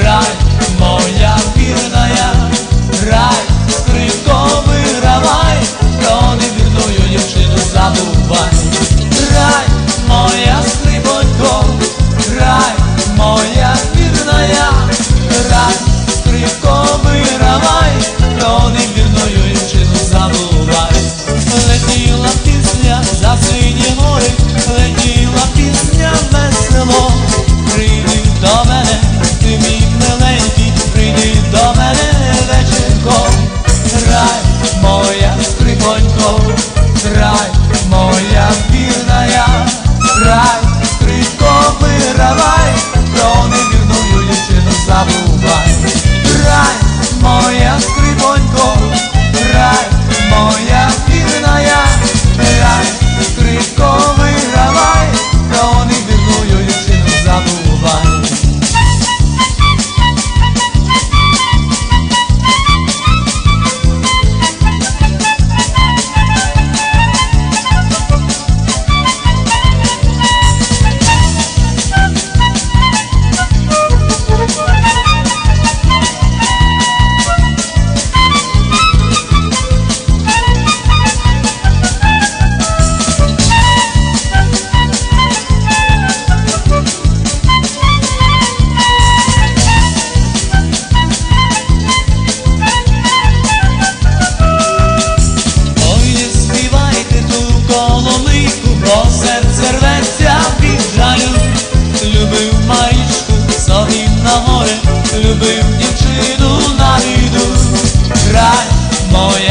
right. На горе, любив дівчину на віду. край моя